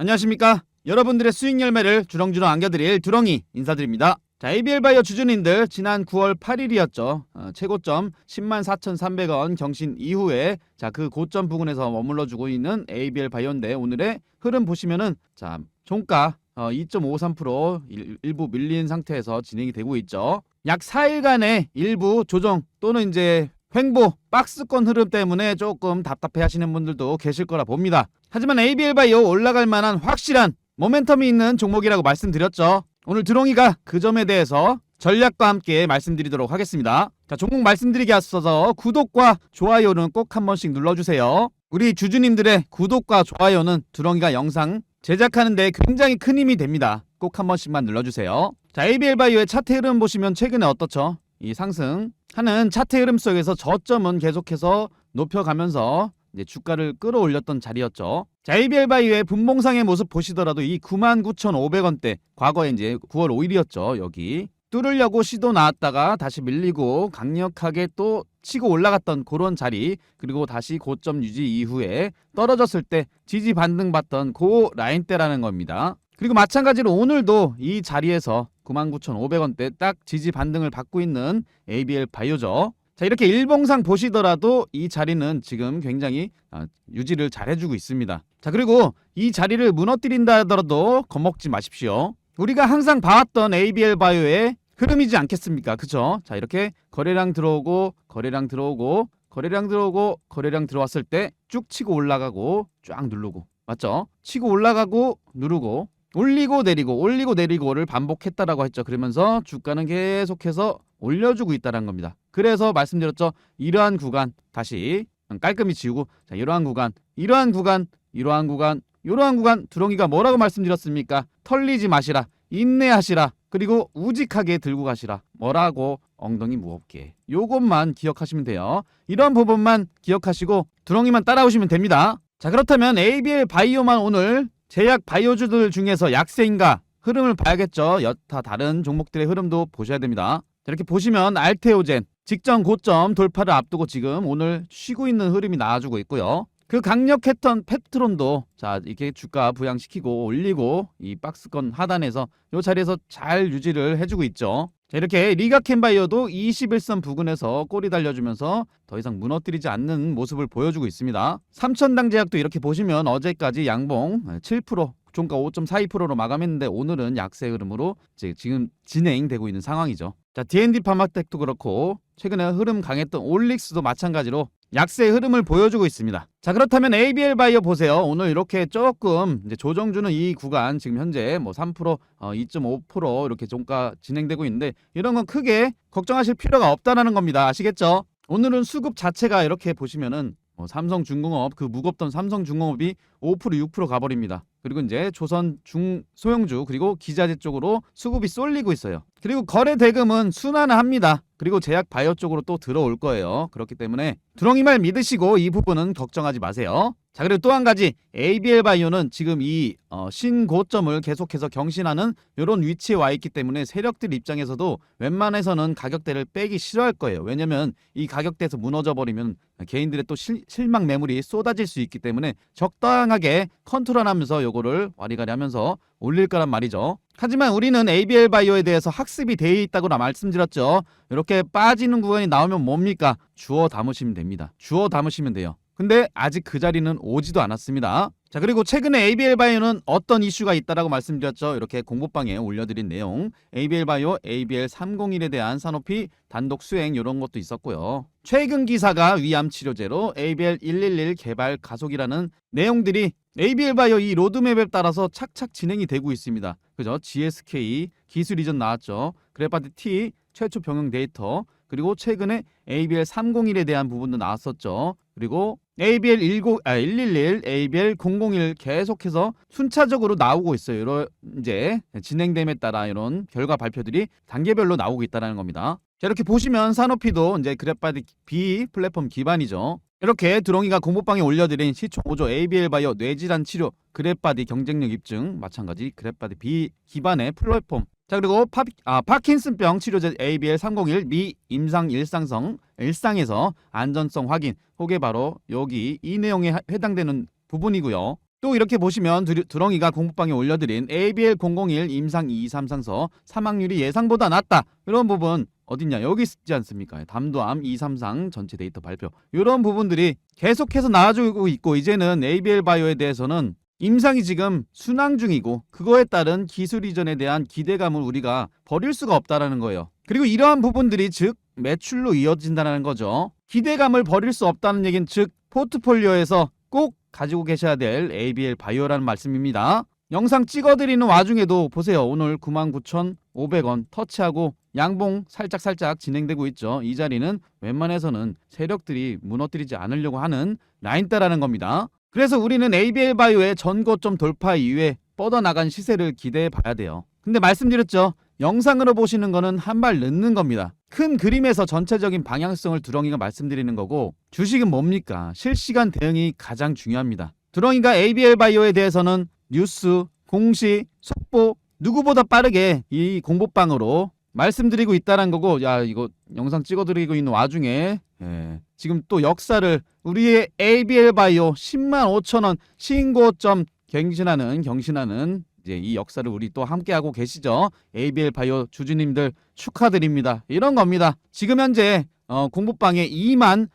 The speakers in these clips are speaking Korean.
안녕하십니까? 여러분들의 수익 열매를 주렁주렁 안겨드릴 두렁이 인사드립니다. 자, ABL 바이오 주주님들 지난 9월 8일이었죠. 어, 최고점 10만 4,300원 경신 이후에 자, 그 고점 부근에서 머물러 주고 있는 ABL 바이오인데 오늘의 흐름 보시면은 자, 종가 어, 2.53% 일, 일부 밀린 상태에서 진행이 되고 있죠. 약 4일간의 일부 조정 또는 이제 횡보 박스권 흐름 때문에 조금 답답해 하시는 분들도 계실 거라 봅니다. 하지만 ABL 바이오 올라갈 만한 확실한 모멘텀이 있는 종목이라고 말씀드렸죠. 오늘 드롱이가 그 점에 대해서 전략과 함께 말씀드리도록 하겠습니다. 자, 종목 말씀드리기 앞서서 구독과 좋아요는 꼭 한 번씩 눌러주세요. 우리 주주님들의 구독과 좋아요는 드롱이가 영상 제작하는데 굉장히 큰 힘이 됩니다. 꼭 한 번씩만 눌러주세요. 자, ABL 바이오의 차트 흐름 보시면 최근에 어떻죠? 이 상승 하는 차트 흐름 속에서 저점은 계속해서 높여가면서 이제 주가를 끌어올렸던 자리였죠. 자, ABL 바이오의 분봉상의 모습 보시더라도 이 99,500원대 과거에 이제 9월 5일이었죠. 여기 뚫으려고 시도 나왔다가 다시 밀리고 강력하게 또 치고 올라갔던 그런 자리 그리고 다시 고점 유지 이후에 떨어졌을 때 지지 반등 받던 그 라인대라는 겁니다. 그리고 마찬가지로 오늘도 이 자리에서 99,500원대 딱 지지 반등을 받고 있는 ABL 바이오죠. 자 이렇게 일봉상 보시더라도 이 자리는 지금 굉장히 아, 유지를 잘 해주고 있습니다. 자 그리고 이 자리를 무너뜨린다 하더라도 겁먹지 마십시오. 우리가 항상 봐왔던 ABL 바이오의 흐름이지 않겠습니까? 그죠? 자 이렇게 거래량 들어오고 거래량 들어오고 거래량 들어오고 거래량 들어왔을 때 쭉 치고 올라가고 쫙 누르고 맞죠? 치고 올라가고 누르고 올리고 내리고 올리고 내리고를 반복했다라고 했죠. 그러면서 주가는 계속해서 올려주고 있다는 겁니다. 그래서 말씀드렸죠. 이러한 구간 다시 깔끔히 지우고 자 이러한 구간 이러한 구간 이러한 구간 이러한 구간 두렁이가 뭐라고 말씀드렸습니까? 털리지 마시라 인내하시라 그리고 우직하게 들고 가시라 뭐라고 엉덩이 무겁게 요것만 기억하시면 돼요. 이런 부분만 기억하시고 두렁이만 따라오시면 됩니다. 자 그렇다면 ABL 바이오만 오늘 제약 바이오주들 중에서 약세인가 흐름을 봐야겠죠. 여타 다른 종목들의 흐름도 보셔야 됩니다. 자, 이렇게 보시면 알테오젠 직전 고점 돌파를 앞두고 지금 오늘 쉬고 있는 흐름이 나와주고 있고요. 그 강력했던 펩트론도 자 이렇게 주가 부양시키고 올리고 이 박스권 하단에서 이 자리에서 잘 유지를 해주고 있죠. 자, 이렇게 리가켄바이오도 21선 부근에서 꼬리 달려주면서 더 이상 무너뜨리지 않는 모습을 보여주고 있습니다. 삼천당 제약도 이렇게 보시면 어제까지 양봉 7% 종가 5.42%로 마감했는데 오늘은 약세 흐름으로 지금 진행되고 있는 상황이죠. 자, D&D 파마텍도 그렇고 최근에 흐름 강했던 올릭스도 마찬가지로 약세의 흐름을 보여주고 있습니다. 자 그렇다면 ABL 바이오 보세요. 오늘 이렇게 조금 조정주는 이 구간 지금 현재 뭐 3% 어, 2.5% 이렇게 종가 진행되고 있는데 이런 건 크게 걱정하실 필요가 없다라는 겁니다. 아시겠죠? 오늘은 수급 자체가 이렇게 보시면은 뭐 삼성중공업 그 무겁던 삼성중공업이 5% 6% 가버립니다. 그리고 이제 조선 중 소형주 그리고 기자재 쪽으로 수급이 쏠리고 있어요. 그리고 거래 대금은 순환합니다. 그리고 제약 바이오 쪽으로 또 들어올 거예요. 그렇기 때문에 두렁이 말 믿으시고 이 부분은 걱정하지 마세요. 자 그리고 또 한 가지 ABL 바이오는 지금 이 어, 신고점을 계속해서 경신하는 이런 위치에 와 있기 때문에 세력들 입장에서도 웬만해서는 가격대를 빼기 싫어할 거예요. 왜냐면 이 가격대에서 무너져 버리면 개인들의 또 실, 실망 매물이 쏟아질 수 있기 때문에 적당 하게 컨트롤하면서 요거를 와리가리 하면서 올릴 거란 말이죠. 하지만 우리는 ABL 바이오에 대해서 학습이 돼 있다고 말씀드렸죠. 이렇게 빠지는 구간이 나오면 뭡니까? 주워 담으시면 됩니다. 주워 담으시면 돼요. 근데 아직 그 자리는 오지도 않았습니다. 자 그리고 최근에 ABL 바이오는 어떤 이슈가 있다라고 말씀드렸죠. 이렇게 공보방에 올려드린 내용 ABL 바이오 ABL 301에 대한 산업이 단독 수행 이런 것도 있었고요. 최근 기사가 위암 치료제로 ABL 111 개발 가속이라는 내용들이 ABL 바이오 이 로드맵에 따라서 착착 진행이 되고 있습니다. 그죠? GSK 기술 이전 나왔죠. 그래파티 T 최초 병용 데이터 그리고 최근에 ABL 301에 대한 부분도 나왔었죠. 그리고 ABL 10, 아, 111, ABL 001 계속해서 순차적으로 나오고 있어요. 이런 이제 진행됨에 따라 이런 결과 발표들이 단계별로 나오고 있다는 겁니다. 자, 이렇게 보시면 산업피도 이제 그래파디 B 플랫폼 기반이죠. 이렇게 드롱이가 공모방에 올려드린 시총 5조 ABL 바이오 뇌질환 치료 그래파디 경쟁력 입증 마찬가지 그래파디 B 기반의 플랫폼 자 그리고 파, 아, 파킨슨병 치료제 ABL 301 미 임상 일상성 일상에서 안전성 확인 그게 바로 여기 이 내용에 하- 해당되는 부분이고요. 또 이렇게 보시면 드, 드렁이가 공부방에 올려드린 ABL001 임상 223상서 사망률이 예상보다 낮다. 이런 부분 어딨냐 여기 있지 않습니까? 담도암 233 전체 데이터 발표 이런 부분들이 계속해서 나와주고 있고 이제는 ABL 바이오에 대해서는 임상이 지금 순항 중이고 그거에 따른 기술 이전에 대한 기대감을 우리가 버릴 수가 없다라는 거예요. 그리고 이러한 부분들이 즉 매출로 이어진다는 거죠. 기대감을 버릴 수 없다는 얘기는 즉 포트폴리오에서 꼭 가지고 계셔야 될 ABL 바이오라는 말씀입니다. 영상 찍어드리는 와중에도 보세요. 오늘 99,500원 터치하고 양봉 살짝 살짝 진행되고 있죠. 이 자리는 웬만해서는 세력들이 무너뜨리지 않으려고 하는 라인대라는 겁니다. 그래서 우리는 ABL 바이오의 전고점 돌파 이후에 뻗어나간 시세를 기대해 봐야 돼요. 근데 말씀드렸죠. 영상으로 보시는 거는 한 발 늦는 겁니다. 큰 그림에서 전체적인 방향성을 두렁이가 말씀드리는 거고 주식은 뭡니까? 실시간 대응이 가장 중요합니다. 두렁이가 ABL 바이오에 대해서는 뉴스, 공시, 속보 누구보다 빠르게 이 공보방으로 말씀드리고 있다는 거고 야 이거 영상 찍어드리고 있는 와중에 예, 지금 또 역사를 우리의 ABL 바이오 10만 5천 원 신고점 갱신하는 경신하는 이제 이 역사를 우리 또 함께 하고 계시죠. ABL 바이오 주주님들 축하드립니다. 이런 겁니다. 지금 현재 어, 공부방에 2만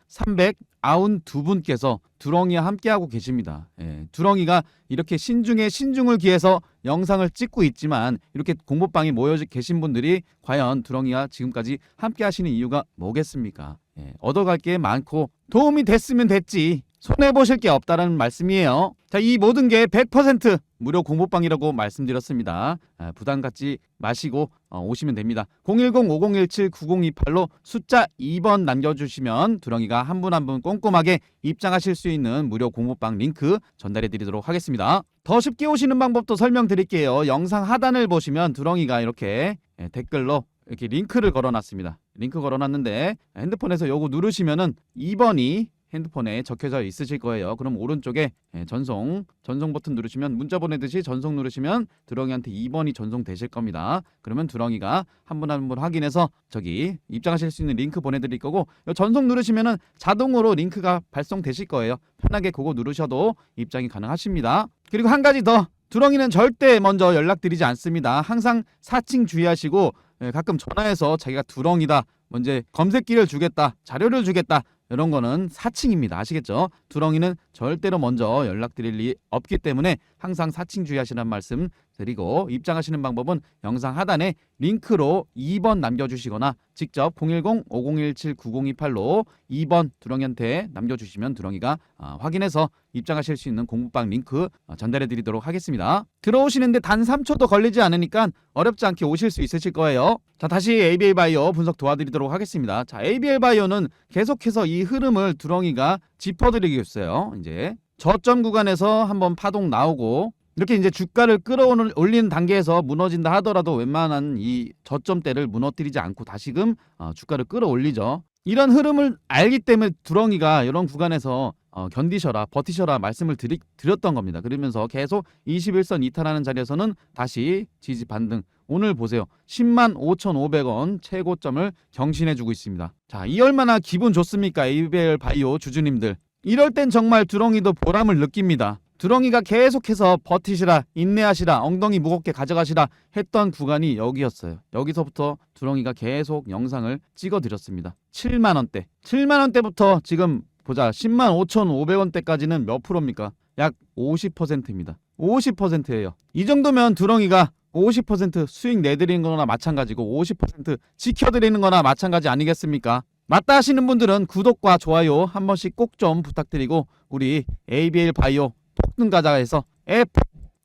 392분께서 두렁이와 함께하고 계십니다. 예, 두렁이가 이렇게 신중에 신중을 기해서 영상을 찍고 있지만 이렇게 공부방에 모여 계신 분들이 과연 두렁이와 지금까지 함께 하시는 이유가 뭐겠습니까? 예, 얻어갈 게 많고 도움이 됐으면 됐지 손해 보실 게 없다라는 말씀이에요. 자, 이 모든 게 100% 무료 공부방이라고 말씀드렸습니다. 아, 부담 갖지 마시고 어, 오시면 됩니다. 010-5017-9028로 숫자 2번 남겨주시면 두렁이가 한 분 한 분 꼼꼼하게 입장하실 수 있는 무료 공부방 링크 전달해 드리도록 하겠습니다. 더 쉽게 오시는 방법도 설명드릴게요. 영상 하단을 보시면 두렁이가 이렇게 예, 댓글로 이렇게 링크를 걸어놨습니다. 링크 걸어놨는데 핸드폰에서 요거 누르시면은 2번이 핸드폰에 적혀져 있으실 거예요. 그럼 오른쪽에 예, 전송 전송 버튼 누르시면 문자 보내듯이 전송 누르시면 두렁이한테 2번이 전송되실 겁니다. 그러면 두렁이가 한 분 한 분 확인해서 저기 입장하실 수 있는 링크 보내드릴 거고 요 전송 누르시면은 자동으로 링크가 발송되실 거예요. 편하게 그거 누르셔도 입장이 가능하십니다. 그리고 한 가지 더 두렁이는 절대 먼저 연락드리지 않습니다. 항상 사칭 주의하시고 예, 가끔 전화해서 자기가 두렁이다 먼저 검색기를 주겠다 자료를 주겠다 이런 거는 사칭입니다. 아시겠죠? 두렁이는 절대로 먼저 연락드릴 리 없기 때문에 항상 사칭 주의하시는 말씀 드리고 입장하시는 방법은 영상 하단에 링크로 2번 남겨주시거나 직접 010-5017-9028로 2번 두렁이한테 남겨주시면 두렁이가 아, 확인해서 입장하실 수 있는 공부방 링크 어, 전달해 드리도록 하겠습니다. 들어오시는데 단 3초도 걸리지 않으니까 어렵지 않게 오실 수 있으실 거예요. 자 다시 ABL 바이오 분석 도와드리도록 하겠습니다. 자 ABL 바이오는 계속해서 이 흐름을 두렁이가 짚어드리겠어요. 이제 저점 구간에서 한번 파동 나오고 이렇게 이제 주가를 끌어올리는 단계에서 무너진다 하더라도 웬만한 이 저점대를 무너뜨리지 않고 다시금 어, 주가를 끌어올리죠. 이런 흐름을 알기 때문에 두렁이가 이런 구간에서 어, 견디셔라, 버티셔라 말씀을 드리, 드렸던 겁니다. 그러면서 계속 21선 이탈하는 자리에서는 다시 지지 반등. 오늘 보세요. 10만 5,500원 최고점을 경신해주고 있습니다. 자, 이 얼마나 기분 좋습니까? ABL 바이오 주주님들. 이럴 땐 정말 두렁이도 보람을 느낍니다. 두렁이가 계속해서 버티시라, 인내하시라, 엉덩이 무겁게 가져가시라 했던 구간이 여기였어요. 여기서부터 두렁이가 계속 영상을 찍어드렸습니다. 7만원대. 7만원대부터 지금 보자. 10만 5,500원대까지는 몇 프로입니까? 약 50%입니다. 50%예요. 이 정도면 두렁이가 50% 수익 내드리는 거나 마찬가지고 50% 지켜드리는 거나 마찬가지 아니겠습니까? 맞다 하시는 분들은 구독과 좋아요 한 번씩 꼭 좀 부탁드리고 우리 ABL 바이오 폭등 가자에서 F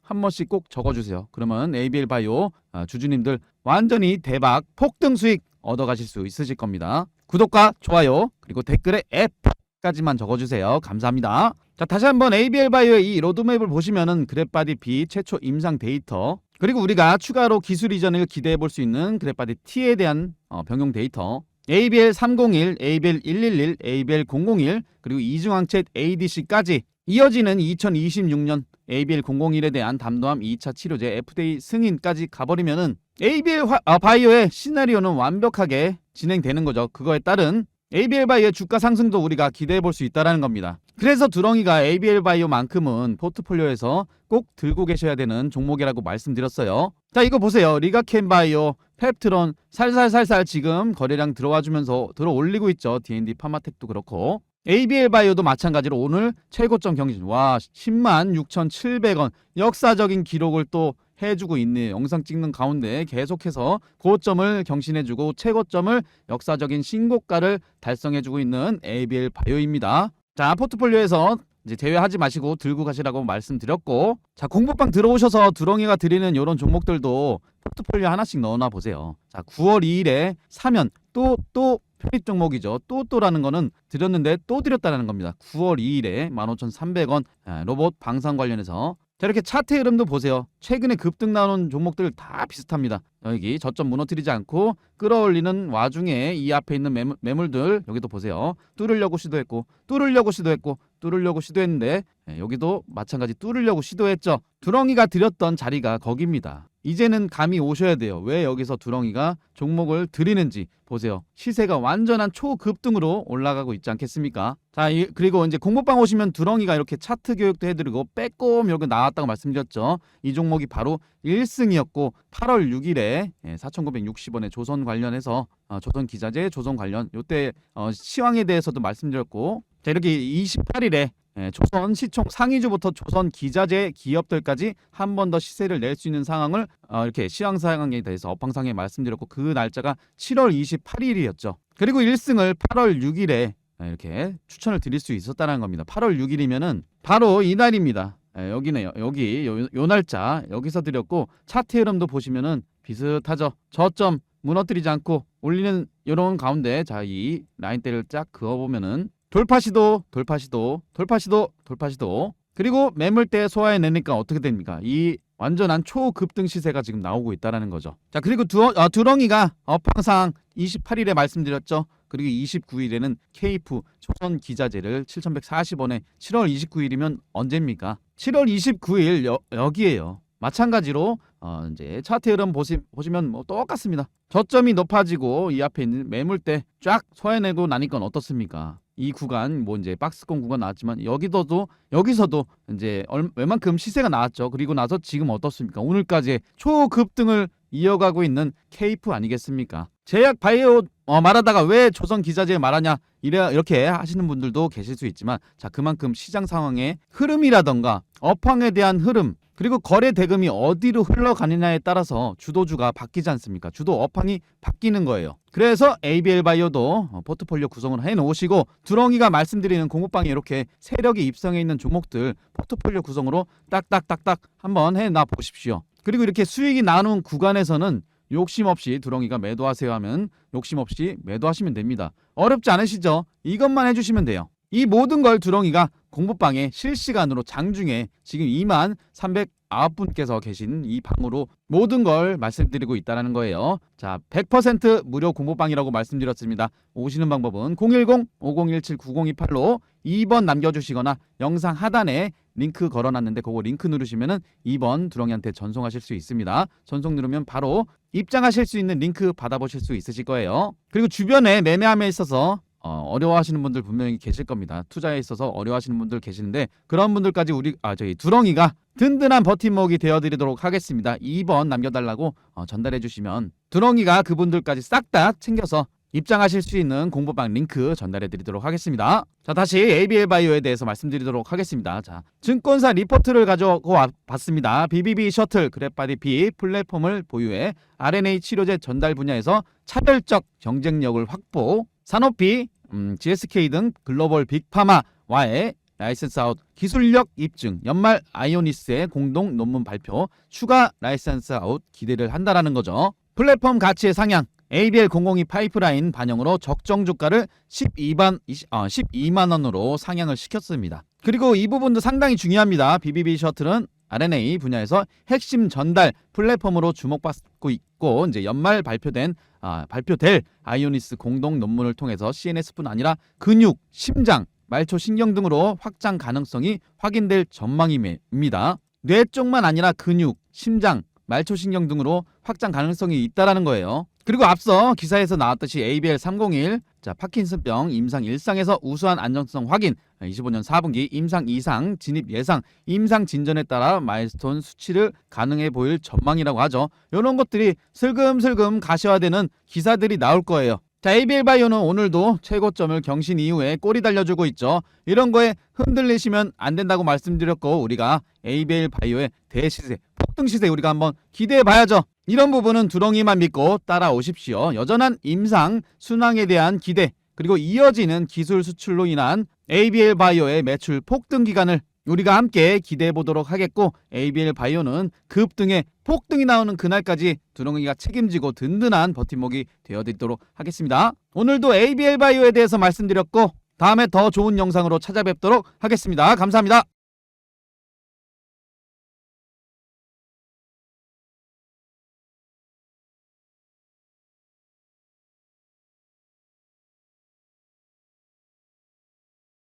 한 번씩 꼭 적어주세요. 그러면 ABL 바이오 아, 주주님들 완전히 대박 폭등 수익 얻어가실 수 있으실 겁니다. 구독과 좋아요 그리고 댓글에 F까지만 적어주세요. 감사합니다. 자 다시 한번 ABL 바이오의 이 로드맵을 보시면은 그래바디 B 최초 임상 데이터 그리고 우리가 추가로 기술 이전을 기대해 볼 수 있는 그래바디 T에 대한 어, 병용 데이터 ABL 301, ABL 111, ABL 001 그리고 이중항체 ADC까지 이어지는 2026년 ABL 001에 대한 담도암 2차 치료제 FDA 승인까지 가버리면은 ABL 화, 아, 바이오의 시나리오는 완벽하게 진행되는 거죠. 그거에 따른 ABL 바이오의 주가 상승도 우리가 기대해 볼 수 있다라는 겁니다. 그래서 두렁이가 ABL 바이오만큼은 포트폴리오에서 꼭 들고 계셔야 되는 종목이라고 말씀드렸어요. 자 이거 보세요. 리가켄 바이오, 펩트론 살살살살 지금 거래량 들어와 주면서 들어 올리고 있죠. D&D 파마텍도 그렇고 ABL 바이오도 마찬가지로 오늘 최고점 경신 와 10만 6,700원 역사적인 기록을 또 해주고 있는 영상 찍는 가운데 계속해서 고점을 경신해주고 최고점을 역사적인 신고가를 달성해주고 있는 ABL 바이오입니다. 자 포트폴리오에서 이제 대회하지 마시고 들고 가시라고 말씀드렸고 자 공부방 들어오셔서 두렁이가 드리는 이런 종목들도 포트폴리오 하나씩 넣어놔 보세요. 자 9월 2일에 사면 또또 편입 종목이죠. 또 또라는 거는 드렸는데 또 드렸다는 겁니다. 9월 2일에 15,300원 아, 로봇 방산 관련해서 자 이렇게 차트 흐름도 보세요. 최근에 급등 나오는 종목들 다 비슷합니다. 여기 저점 무너뜨리지 않고 끌어올리는 와중에 이 앞에 있는 매물, 매물들 여기도 보세요. 뚫으려고 시도했고 뚫으려고 시도했고 뚫으려고 시도했는데 예, 여기도 마찬가지 뚫으려고 시도했죠. 두렁이가 드렸던 자리가 거기입니다. 이제는 감이 오셔야 돼요. 왜 여기서 두렁이가 종목을 드리는지 보세요. 시세가 완전한 초급등으로 올라가고 있지 않겠습니까? 자, 이, 그리고 이제 공모방 오시면 두렁이가 이렇게 차트 교육도 해드리고 빼꼼 여기 나왔다고 말씀드렸죠. 이 종목이 바로 1승이었고 8월 6일에 4,960원에 조선 관련해서 어, 조선 기자재 조선 관련 요때 어, 시황에 대해서도 말씀드렸고 자 이렇게 28일에 예, 조선 시총 상위주부터 조선 기자재 기업들까지 한 번 더 시세를 낼 수 있는 상황을 어, 이렇게 시황 상황에 대해서 업황상에 말씀드렸고 그 날짜가 7월 28일이었죠. 그리고 1승을 8월 6일에 이렇게 추천을 드릴 수 있었다는 겁니다. 8월 6일이면은 바로 이 날입니다. 예, 여기네요. 여기 요, 요 날짜 여기서 드렸고 차트 흐름도 보시면은 비슷하죠. 저점 무너뜨리지 않고 올리는 이런 가운데 자 이 라인대를 쫙 그어 보면은 돌파 시도 돌파 시도 돌파 시도 돌파 시도 그리고 매물대 소화해내니까 어떻게 됩니까? 이 완전한 초급등 시세가 지금 나오고 있다라는 거죠. 자 그리고 두, 어, 두렁이가 업황상 28일에 말씀드렸죠. 그리고 29일에는 케이프 조선 기자재를 7,140원에 7월 29일이면 언제입니까? 7월 29일 여, 여기에요. 마찬가지로 어, 이제 차트 흐름 보시, 보시면 뭐 똑같습니다. 저점이 높아지고 이 앞에 있는 매물대 쫙 소화해내고 나니까 어떻습니까? 이 구간 뭐 이제 박스권 구간 나왔지만 여기서도 여기서도 이제 얼, 웬만큼 시세가 나왔죠. 그리고 나서 지금 어떻습니까? 오늘까지 초급등을 이어가고 있는 케이프 아니겠습니까? 제약 바이오 어, 말하다가 왜 조선 기자재 말하냐 이래 이렇게 하시는 분들도 계실 수 있지만 자 그만큼 시장 상황의 흐름이라던가 업황에 대한 흐름 그리고 거래 대금이 어디로 흘러가느냐에 따라서 주도주가 바뀌지 않습니까? 주도 업황이 바뀌는 거예요. 그래서 ABL 바이오도 어, 포트폴리오 구성을 해 놓으시고 두렁이가 말씀드리는 공급방에 이렇게 세력이 입성해 있는 종목들 포트폴리오 구성으로 딱딱딱딱 한번 해 놔 보십시오. 그리고 이렇게 수익이 나눈 구간에서는 욕심 없이 두렁이가 매도하세요 하면 욕심 없이 매도하시면 됩니다. 어렵지 않으시죠? 이것만 해주시면 돼요. 이 모든 걸 두렁이가 공부방에 실시간으로 장중에 지금 2만 309분께서 계신 이 방으로 모든 걸 말씀드리고 있다는 거예요. 자, 100% 무료 공부방이라고 말씀드렸습니다. 오시는 방법은 010-5017-9028로 2번 남겨주시거나 영상 하단에 링크 걸어놨는데 그거 링크 누르시면은 2번 두렁이한테 전송하실 수 있습니다. 전송 누르면 바로 입장하실 수 있는 링크 받아보실 수 있으실 거예요. 그리고 주변에 매매함에 있어서 어, 어려워하시는 분들 분명히 계실 겁니다. 투자에 있어서 어려워하시는 분들 계시는데 그런 분들까지 우리 아 저희 두렁이가 든든한 버팀목이 되어드리도록 하겠습니다. 2번 남겨달라고 어, 전달해 주시면 두렁이가 그분들까지 싹 다 챙겨서 입장하실 수 있는 공부방 링크 전달해 드리도록 하겠습니다. 자, 다시 ABL 바이오에 대해서 말씀드리도록 하겠습니다. 자, 증권사 리포트를 가져고 와- 봤습니다. BBB 셔틀 그래파디 B 플랫폼을 보유해 RNA 치료제 전달 분야에서 차별적 경쟁력을 확보, 산업비, 음, GSK 등 글로벌 빅파마와의 라이센스 아웃 기술력 입증, 연말 아이오니스의 공동 논문 발표, 추가 라이센스 아웃 기대를 한다라는 거죠. 플랫폼 가치의 상향, ABL 002 파이프라인 반영으로 적정 주가를 12만, 12만 원으로 상향을 시켰습니다. 그리고 이 부분도 상당히 중요합니다. BBB 셔틀은 RNA 분야에서 핵심 전달 플랫폼으로 주목받고 있고 이제 연말 발표된 아, 발표될 아이오니스 공동 논문을 통해서 CNS뿐 아니라 근육, 심장, 말초 신경 등으로 확장 가능성이 확인될 전망입니다. 뇌 쪽만 아니라 근육, 심장, 말초 신경 등으로 확장 가능성이 있다라는 거예요. 그리고 앞서 기사에서 나왔듯이 ABL 301, 자 파킨슨병 임상 일상에서 우수한 안정성 확인, 25년 4분기 임상 이상 진입 예상 임상 진전에 따라 마일스톤 수치를 가능해 보일 전망이라고 하죠. 이런 것들이 슬금슬금 가시화되는 기사들이 나올 거예요. 자, ABL 바이오는 오늘도 최고점을 경신 이후에 꼬리 달려주고 있죠. 이런 거에 흔들리시면 안 된다고 말씀드렸고 우리가 ABL 바이오의 대시세, 폭등 시세 우리가 한번 기대해 봐야죠. 이런 부분은 두렁이만 믿고 따라오십시오. 여전한 임상 순항에 대한 기대 그리고 이어지는 기술 수출로 인한 ABL 바이오의 매출 폭등 기간을 우리가 함께 기대해 보도록 하겠고 ABL 바이오는 급등에 폭등이 나오는 그날까지 두렁이가 책임지고 든든한 버팀목이 되어드리도록 하겠습니다. 오늘도 ABL 바이오에 대해서 말씀드렸고 다음에 더 좋은 영상으로 찾아뵙도록 하겠습니다. 감사합니다.